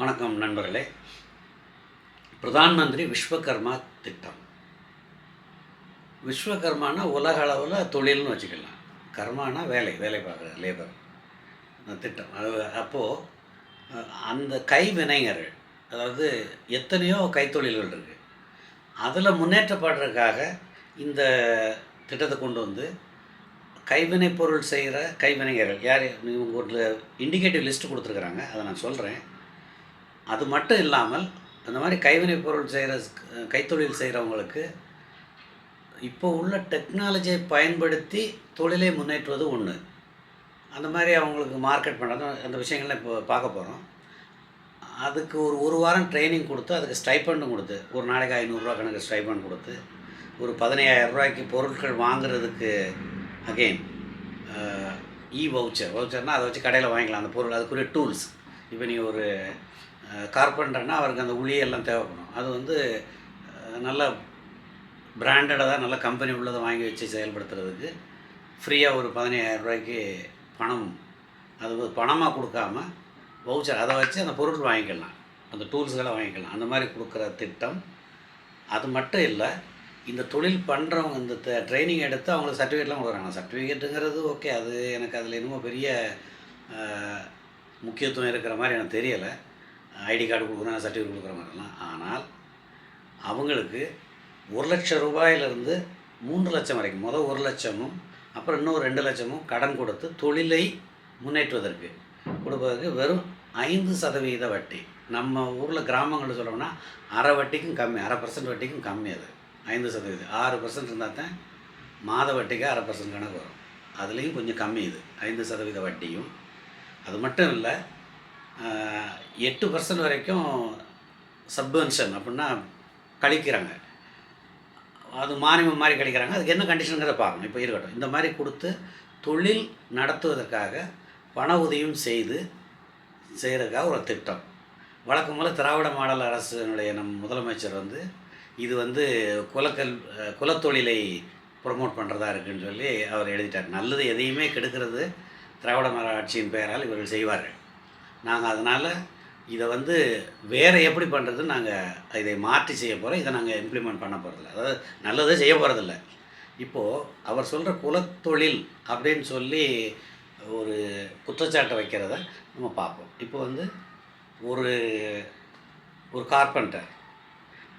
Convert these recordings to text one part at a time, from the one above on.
வணக்கம் நண்பர்களே. பிரதான் மந்திரி விஸ்வகர்மா திட்டம். விஸ்வகர்மானா உலக அளவில் தொழில்னு வச்சுக்கலாம். கர்மானா வேலை வேலை பார்க்குற லேபர் அந்த திட்டம். அது அப்போது அந்த கைவினைஞர்கள் அதாவது எத்தனையோ கைத்தொழில்கள் இருக்குது அதில் முன்னேற்றப்படுறதுக்காக இந்த திட்டத்தை கொண்டு வந்து கைவினை பொருள் செய்கிற கைவினைஞர்கள் யார்? இவங்க ஒரு இண்டிகேட்டிவ் லிஸ்ட்டு கொடுத்துருக்குறாங்க. அதை நான் சொல்கிறேன் அது மட்டும் இல்லாமல் அந்த மாதிரி கைவினை பொருள் செய்கிற கைத்தொழில் செய்கிறவங்களுக்கு இப்போ உள்ள டெக்னாலஜியை பயன்படுத்தி தொழிலை முன்னேற்றுவது ஒன்று அந்த மாதிரி அவங்களுக்கு மார்க்கெட் பண்ணுறது அந்த விஷயங்கள்லாம் இப்போ பார்க்க போகிறோம் அதுக்கு ஒரு ஒரு வாரம் ட்ரைனிங் கொடுத்து அதுக்கு ஸ்டைப்பண்டும் கொடுத்து ஒரு நாளைக்கு ஐநூறுரூவா கணக்கு ஸ்டைப்பண்ட் கொடுத்து ஒரு பதினையாயிரம் ரூபாய்க்கு பொருட்கள் வாங்குறதுக்கு அகெயின் இ வவுச்சர் வவுச்சர்னால் அதை வச்சு கடையில் வாங்கிக்கலாம். அந்த பொருள் அதுக்குரிய டூல்ஸ் இப்போ நீ ஒரு கார்பெண்டர்னா அவருக்கு அந்த உளியெல்லாம் தேவைப்படும். அது வந்து நல்ல பிராண்டடாக நல்ல கம்பெனி உள்ளதை வாங்கி வச்சு செயல்படுத்துறதுக்கு ஃப்ரீயாக ஒரு பதினையாயிரம் ரூபாய்க்கு பணம் அது வந்து பணமாக கொடுக்காம வவுச்சர் அதை வச்சு அந்த பொருள் வாங்கிக்கலாம். அந்த டூல்ஸ்களை வாங்கிக்கலாம். அந்த மாதிரி கொடுக்குற திட்டம். அது மட்டும் இல்லை இந்த தொழில் பண்ணுறவங்க இந்த ட்ரைனிங் எடுத்து அவங்களுக்கு சர்டிஃபிகேட்லாம் கொடுக்குறாங்க. சர்டிஃபிகேட்டுங்கிறது ஓகே அது எனக்கு அதில் என்னமோ பெரிய முக்கியத்துவம் இருக்கிற மாதிரி எனக்கு தெரியலை. ஐடி கார்டு கொடுக்குறாங்க சர்டிஃபிகேட் கொடுக்குற மாதிரிலாம். ஆனால் அவங்களுக்கு ஒரு லட்சம் ரூபாயிலிருந்து மூன்று லட்சம் வரைக்கும் முதல் ஒரு லட்சமும் அப்புறம் இன்னும் ரெண்டு லட்சமும் கடன் கொடுத்து தொழிலை முன்னேற்றுவதற்கு கொடுப்பதற்கு வெறும் ஐந்து சதவீத வட்டி. நம்ம ஊரில் கிராமங்களில் சொல்லணும்னா அரை வட்டிக்கும் கம்மி அரை பர்சன்ட் வட்டிக்கும் கம்மி அது. ஐந்து சதவீதம் ஆறு பர்சன்ட் இருந்தால் தான் மாத வட்டிக்கு அரை பர்சன்ட் கணக்கு வரும். அதுலேயும் கொஞ்சம் கம்மி இது ஐந்து சதவீத வட்டியும். அது மட்டும் இல்லை எட்டு பர்சன்ட் வரைக்கும் சப்வென்ஷன் அப்படின்னா கழிக்கிறாங்க. அது மானியம் மாதிரி கழிக்கிறாங்க. அதுக்கு என்ன கண்டிஷனுங்கிறத பார்க்கணும். இப்போ இருக்கட்டும். இந்த மாதிரி கொடுத்து தொழில் நடத்துவதற்காக பண உதவியும் செய்து செய்கிறதுக்காக ஒரு திட்டம். வழக்கம் போல் திராவிட மாடல் அரசினுடைய நம் முதலமைச்சர் வந்து இது வந்து குலக்கல் குலத்தொழிலை ப்ரொமோட் பண்ணுறதா இருக்குன்னு சொல்லி அவர் எழுதிட்டார். நல்லது எதையுமே கெடுக்கிறது திராவிட மாடல் ஆட்சியின் பெயரால் இவர்கள் செய்வார்கள். நாங்கள் அதனால் இதை வந்து வேறு எப்படி பண்ணுறது நாங்கள் இதை மாற்றி செய்ய போகிறோம் இதை நாங்கள் இம்ப்ளிமெண்ட் பண்ண போகிறதில்ல அதாவது நல்லதே செய்ய போகிறதில்ல இப்போது அவர் சொல்கிற குலத்தொழில் அப்படின்னு சொல்லி ஒரு குற்றச்சாட்டை வைக்கிறத நம்ம பார்ப்போம். இப்போ வந்து ஒரு ஒரு கார்பெண்டர்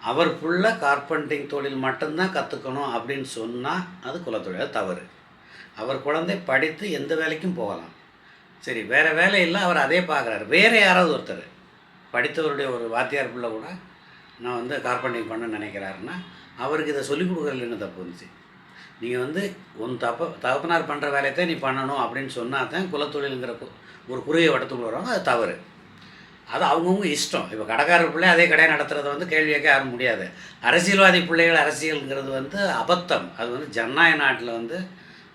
அவர் ஃபுல்லாக கார்பெண்டிங் தொழில் மட்டும்தான் கற்றுக்கணும் அப்படின்னு சொன்னால் அது குலத்தொழில். தவறு. அவர் குழந்தை படித்து எந்த வேலைக்கும் போகலாம். சரி வேறு வேலை இல்லை அவர் அதே பார்க்குறாரு. வேறு யாராவது ஒருத்தர் படித்தவருடைய ஒரு வாத்தியார் பிள்ளை கூட நான் வந்து கார்பெண்டிங் பண்ண நினைக்கிறாருன்னா அவருக்கு இதை சொல்லிக் கொடுக்குறதுல என்ன தப்பு இருந்துச்சு நீங்கள் வந்து உன் தப்ப தகப்பனார் பண்ணுற வேலையை தான் நீ பண்ணணும் அப்படின்னு சொன்னால் தான் குலத்தொழிலுங்கிற கு- ஒரு குறுகிய வட்டத்துக்குள்ள வருவாங்க அது தவறு. அது அவங்கவுங்க இஷ்டம். இப்போ கடைக்காரர் பிள்ளை அதே கடையை நடத்துகிறத வந்து கேள்வி கேட்க யாரும் முடியாது. அரசியல்வாதி பிள்ளைகள் அரசியலுங்கிறது வந்து அபத்தம். அது வந்து ஜனநாயக நாட்டில் வந்து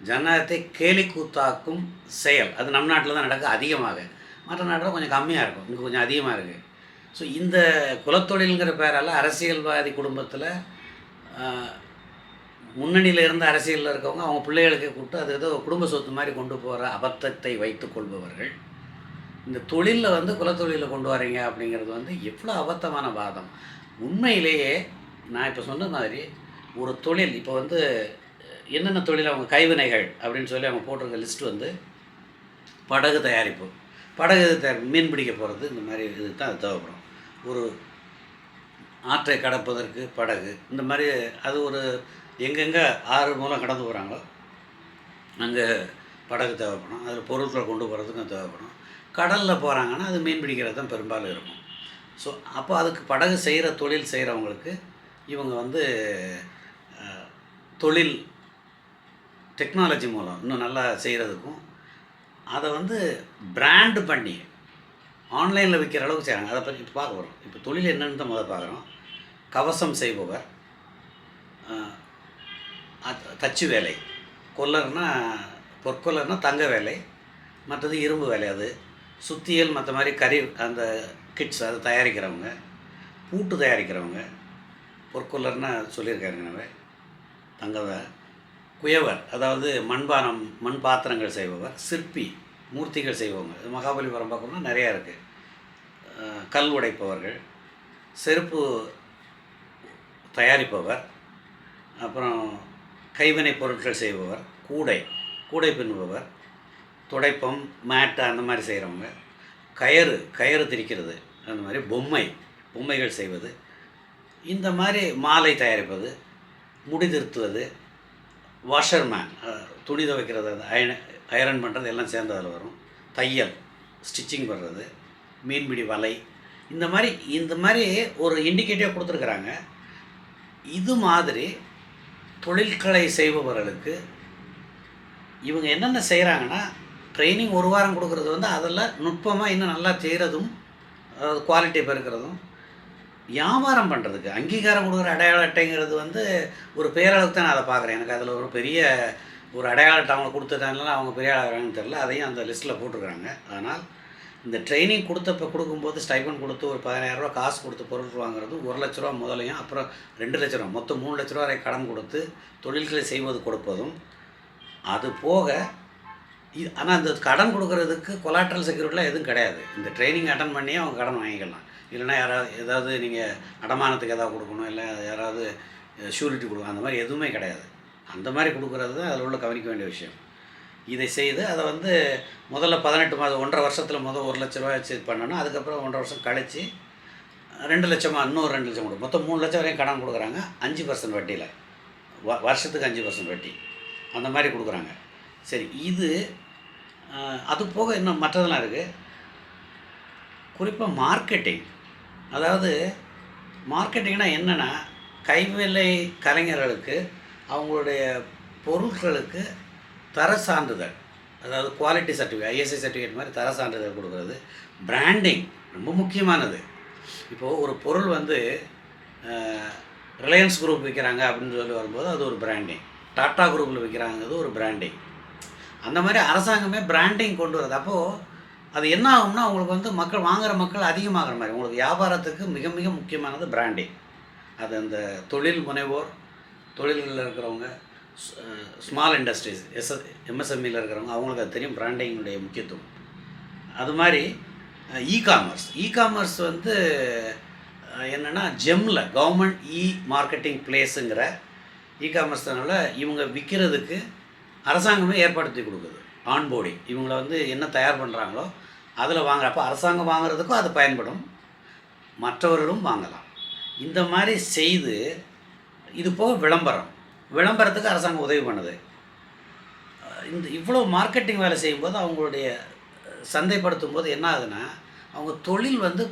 ஜனநாயகத்தை கேலி கூத்தாக்கும் செயல். அது நம் நாட்டில் தான் நடக்க அதிகமாக. மற்ற நாட்டில் கொஞ்சம் கம்மியாக இருக்கும். இங்கே கொஞ்சம் அதிகமாக இருக்குது ஸோ இந்த குலத்தொழிலுங்கிற பேரால் அரசியல்வாதி குடும்பத்தில் முன்னணியில் இருந்த அரசியலில் இருக்கவங்க அவங்க பிள்ளைகளுக்கு கூப்பிட்டு அது ஏதோ குடும்ப சொத்து மாதிரி கொண்டு போகிற அபத்தத்தை வைத்து கொள்பவர்கள். இந்த தொழிலில் வந்து குலத்தொழிலில் கொண்டு வரீங்க அப்படிங்கிறது வந்து எவ்வளோ அபத்தமான வாதம். உண்மையிலேயே நான் இப்போ சொன்ன மாதிரி ஒரு தொழில் இப்போ வந்து என்னென்ன தொழில் அவங்க கைவினைகள் அப்படின்னு சொல்லி அவங்க போட்டிருக்க லிஸ்ட் வந்து படகு தயாரிப்பு. படகு தயார் மீன் பிடிக்க போகிறது இந்த மாதிரி இது தான் அது தேவைப்படும். ஒரு ஆற்றை கடப்பதற்கு படகு. இந்த மாதிரி அது ஒரு எங்கெங்கே ஆறு மூலம் கடந்து போகிறாங்களோ அங்கே படகு தேவைப்படும். அதில் பொருட்களை கொண்டு போகிறதுக்கும் தேவைப்படும். கடலில் போகிறாங்கன்னா அது மீன் பிடிக்கிறது தான் பெரும்பாலும் இருக்கும். ஸோ அப்போ அதுக்கு படகு செய்கிற தொழில் செய்கிறவங்களுக்கு இவங்க வந்து தொழில் டெக்னாலஜி மூலம் இன்னும் நல்லா செய்கிறதுக்கும் அதை வந்து பிராண்டு பண்ணி ஆன்லைனில் விற்கிற அளவுக்கு செய்கிறாங்க அதை பற்றி இப்போ பார்க்க போகிறோம் இப்போ தொழில் என்னென்னு தான் முதல் பார்க்குறோம். கவசம் செய்பவர் தச்சு வேலை. கொல்லர்னா பொற்கொல்லர்னால் தங்க வேலை மற்றது இரும்பு வேலை அது. சுத்தியல் மற்ற மாதிரி கறி அந்த கிட்ஸ் அதை தயாரிக்கிறவங்க பூட்டு தயாரிக்கிறவங்க பொற்கொல்லர்னால் சொல்லியிருக்காருங்க நம்ம தங்கவை குயவர் அதாவது மண்பானம் மண் பாத்திரங்கள் செய்பவர் சிற்பி மூர்த்திகள் செய்பவங்க. இது மகாபலிபுரம் பார்க்கணும்னா நிறையா இருக்குது கல் உடைப்பவர்கள் செருப்பு தயாரிப்பவர் அப்புறம் கைவினைப் பொருட்கள் செய்பவர் கூடை கூடை பின்னுபவர் துடைப்பம் மேட்டு அந்த மாதிரி செய்கிறவங்க கயறு கயறு திரிக்கிறது அந்த மாதிரி பொம்மை பொம்மைகள் செய்வது. இந்த மாதிரி மாலை தயாரிப்பது முடி திருத்துவது வாஷர்மேன் துணி துவைக்கிறது அந்த அயன் அயரன் பண்ணுறது எல்லாம் சேர்ந்து அதில் வரும். தையல் ஸ்டிச்சிங் பண்ணுறது மீன்பிடி வலை இந்த மாதிரி இந்த மாதிரி ஒரு இண்டிகேட்டிவாக கொடுத்துருக்குறாங்க. இது மாதிரி தொழில்களை செய்பவர்களுக்கு இவங்க என்னென்ன செய்கிறாங்கன்னா ட்ரைனிங் ஒரு வாரம் கொடுக்குறது வந்து அதில் நுட்பமாக இன்னும் நல்லா செய்கிறதும் குவாலிட்டி பெருக்கிறதும் வியாபாரம் பண்ணுறதுக்கு அங்கீகாரம் கொடுக்குற அடையாள அட்டைங்கிறது வந்து ஒரு பேரளவுக்கு தான் நான் அதை பார்க்குறேன். எனக்கு அதில் ஒரு பெரிய ஒரு அடையாள அட்டை அவங்க கொடுத்துட்டாங்களா அவங்க பெரிய ஆளாகிறாங்கன்னு தெரில அதையும் அந்த லிஸ்ட்டில் போட்டிருக்காங்க ஆனால் இந்த ட்ரைனிங் கொடுத்தப்ப கொடுக்கும்போது ஸ்டைபன் கொடுத்து ஒரு பதினாயிரரூவா காசு கொடுத்து பொருள் வாங்குறது ஒரு லட்ச ரூபா முதலையும் அப்புறம் ரெண்டு லட்ச ரூபா மொத்தம் மூணு லட்ச ரூபா வரை கடன் கொடுத்து தொழில்களை செய்வது கொடுப்பதும் அது போக இது ஆனால் அந்த கடன் கொடுக்குறதுக்கு கொலாட்ரல் செக்யூரிட்டிலாம் எதுவும் கிடையாது. இந்த ட்ரைனிங் அட்டன் பண்ணியே அவங்க கடன் வாங்கிக்கலாம். இல்லைன்னா யாராவது ஏதாவது நீங்கள் அடமானத்துக்கு எதாவது கொடுக்கணும் இல்லை யாராவது ஷூரிட்டி கொடுக்கணும். அந்த மாதிரி எதுவுமே கிடையாது. அந்த மாதிரி கொடுக்குறது தான் அதில் உள்ள கவனிக்க வேண்டிய விஷயம். இதை செய்து அதை வந்து முதல்ல பதினெட்டு மாதம் ஒன்றரை வருஷத்தில் முதல் ஒரு லட்ச ரூபாய் வச்சு பண்ணணும். அதுக்கப்புறம் ஒன்றரை வருஷம் கழித்து ரெண்டு லட்சமாக இன்னும் ரெண்டு லட்சம் கொடுக்கும் மொத்தம் மூணு லட்சம் வரையும் கடன் கொடுக்குறாங்க. அஞ்சு பர்சன்ட் வட்டியில். வ வருஷத்துக்கு அஞ்சு பர்சன்ட் வட்டி. அந்த மாதிரி கொடுக்குறாங்க. சரி இது அது போக இன்னும் மற்றதெல்லாம் இருக்குது குறிப்பாக மார்க்கெட்டிங் அதாவது மார்க்கெட்டிங்னா என்னென்னா கைவிலை கலைஞர்களுக்கு அவங்களுடைய பொருட்களுக்கு தர சான்றிதழ். அதாவது குவாலிட்டி சர்டிஃபிகேட் ஐஎஸ்ஐ சர்டிஃபிகேட் மாதிரி தர சான்றிதழ் கொடுக்குறது. பிராண்டிங் ரொம்ப முக்கியமானது. இப்போது ஒரு பொருள் வந்து ரிலையன்ஸ் குரூப் விற்கிறாங்க அப்படின்னு சொல்லி வரும்போது அது ஒரு பிராண்டிங் டாட்டா குரூப்பில் விற்கிறாங்கிறது ஒரு பிராண்டிங் அந்த மாதிரி அரசாங்கமே பிராண்டிங் கொண்டு வருது அப்போது அது என்ன ஆகும்னா உங்களுக்கு வந்து மக்கள் வாங்குகிற மக்கள் அதிகமாகிற மாதிரி. உங்களுக்கு வியாபாரத்துக்கு மிக மிக முக்கியமானது பிராண்டிங் அது அந்த தொழில் முனைவோர் தொழில்களில் இருக்கிறவங்க ஸ்மால் இண்டஸ்ட்ரீஸ் எஸ் எம்எஸ்எம்இயில் இருக்கிறவங்க அவங்களுக்கு அது தெரியும் பிராண்டிங்குடைய முக்கியத்துவம். அது மாதிரி இ காமர்ஸ் இ காமர்ஸ் வந்து என்னென்னா ஜெம்மில் கவர்மெண்ட் இ மார்க்கெட்டிங் பிளேஸுங்கிற இ காமர்ஸ்னால இவங்க விற்கிறதுக்கு அரசாங்கமே ஏற்படுத்தி கொடுக்குது. ஆன்போர்டிங் இவங்களை வந்து என்ன தயார் பண்ணுறாங்களோ அதில் வாங்குறப்ப அரசாங்கம் வாங்குறதுக்கும் அது பயன்படும். மற்றவர்களும் வாங்கலாம். இந்த மாதிரி செய்து இது போக விளம்பரம். விளம்பரத்துக்கு அரசாங்கம் உதவி பண்ணுது. இந்த இவ்வளோ மார்க்கெட்டிங் வேலை செய்யும்போது அவங்களுடைய சந்தைப்படுத்தும் போது என்ன ஆகுதுன்னா அவங்க தொழில் வந்து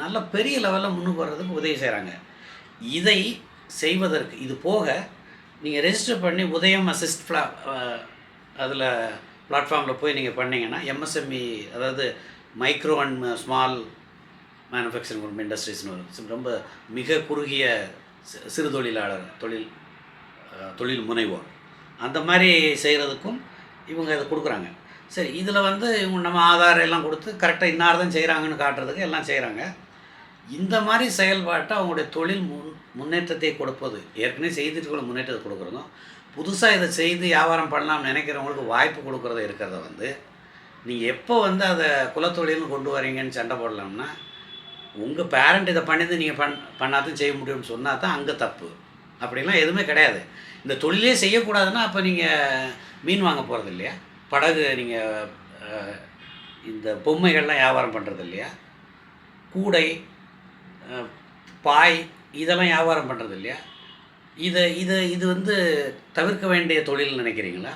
நல்ல பெரிய லெவலில் முன்னுக்கு வர்றதுக்கு உதவி செய்கிறாங்க இதை செய்வதற்கு இது போக நீங்கள் ரெஜிஸ்டர் பண்ணி உதயம் அசிஸ்ட் ஃப்ளா அதில் பிளாட்ஃபார்மில் போய் நீங்கள் பண்ணிங்கன்னா எம்எஸ்எம்இ அதாவது micro and small manufacturing group இண்டஸ்ட்ரீஸ்னு வரும். ரொம்ப மிக குறுகிய சிறு தொழிலாளர் தொழில் தொழில் முனைவோர். அந்த மாதிரி செய்கிறதுக்கும் இவங்க இதை கொடுக்குறாங்க. சரி இதில் வந்து இவங்க நம்ம ஆதாரம் எல்லாம் கொடுத்து கரெக்டாக இன்னார் தான் செய்கிறாங்கன்னு காட்டுறதுக்கு எல்லாம் செய்கிறாங்க இந்த மாதிரி செயல்பாட்டை அவங்களுடைய தொழில் முன் முன்னேற்றத்தை கொடுப்பது. ஏற்கனவே செய்துட்டு முன்னேற்றத்தை கொடுக்குறதும். புதுசாக இதை செய்து வியாபாரம் பண்ணலாம்னு நினைக்கிறவங்களுக்கு வாய்ப்பு கொடுக்குறது இருக்கிறத வந்து நீங்கள் எப்போ வந்து அதை குலத்தொழில்னு கொண்டு வரீங்கன்னு சண்டை போடலாம்னா உங்கள் பேரண்ட் இதை பண்ணிட்டு நீங்கள் பண் பண்ணாதான் செய்ய முடியும்னு சொன்னால் தான் அங்கே தப்பு. அப்படிலாம் எதுவுமே கிடையாது. இந்த தொழிலே செய்யக்கூடாதுன்னா அப்போ நீங்கள் மீன் வாங்க போகிறது இல்லையா? படகு நீங்கள் இந்த பொம்மைகள்லாம் வியாபாரம் பண்ணுறது இல்லையா? கூடை பாய் இதெல்லாம் வியாபாரம் பண்ணுறது இல்லையா இதை இதை இது வந்து தவிர்க்க வேண்டிய தொழில் நினைக்கிறீங்களா?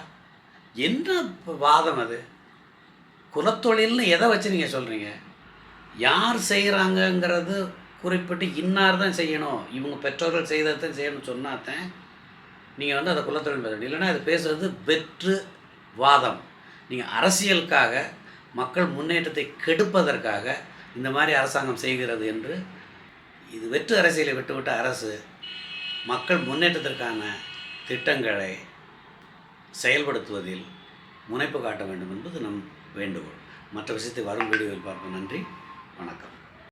என்ன வாதம் அது? குலத்தொழில்னு எதை வச்சு நீங்கள் சொல்கிறீங்க யார் செய்கிறாங்கங்கிறது குறிப்பிட்டு இன்னார் தான் செய்யணும். இவங்க பெற்றோர்கள் செய்ததான் செய்யணும்னு செய்யணும்னு சொன்னாதான் நீங்கள் வந்து அதை குலத்தொழில் பேசணும் இல்லைன்னா அது பேசுகிறது வெற்று வாதம். நீங்கள் அரசியலுக்காக மக்கள் முன்னேற்றத்தை கெடுப்பதற்காக இந்த மாதிரி அரசாங்கம் செய்கிறது என்று இது வெற்று அரசியலை விட்டுவிட்ட அரசு மக்கள் முன்னேற்றத்திற்கான திட்டங்களை செயல்படுத்துவதில் முனைப்பு காட்ட வேண்டும் என்பது நம் வேண்டுகோள். மற்ற விஷயத்தை வரும் வீடியோவில் பார்ப்போம். நன்றி. வணக்கம்.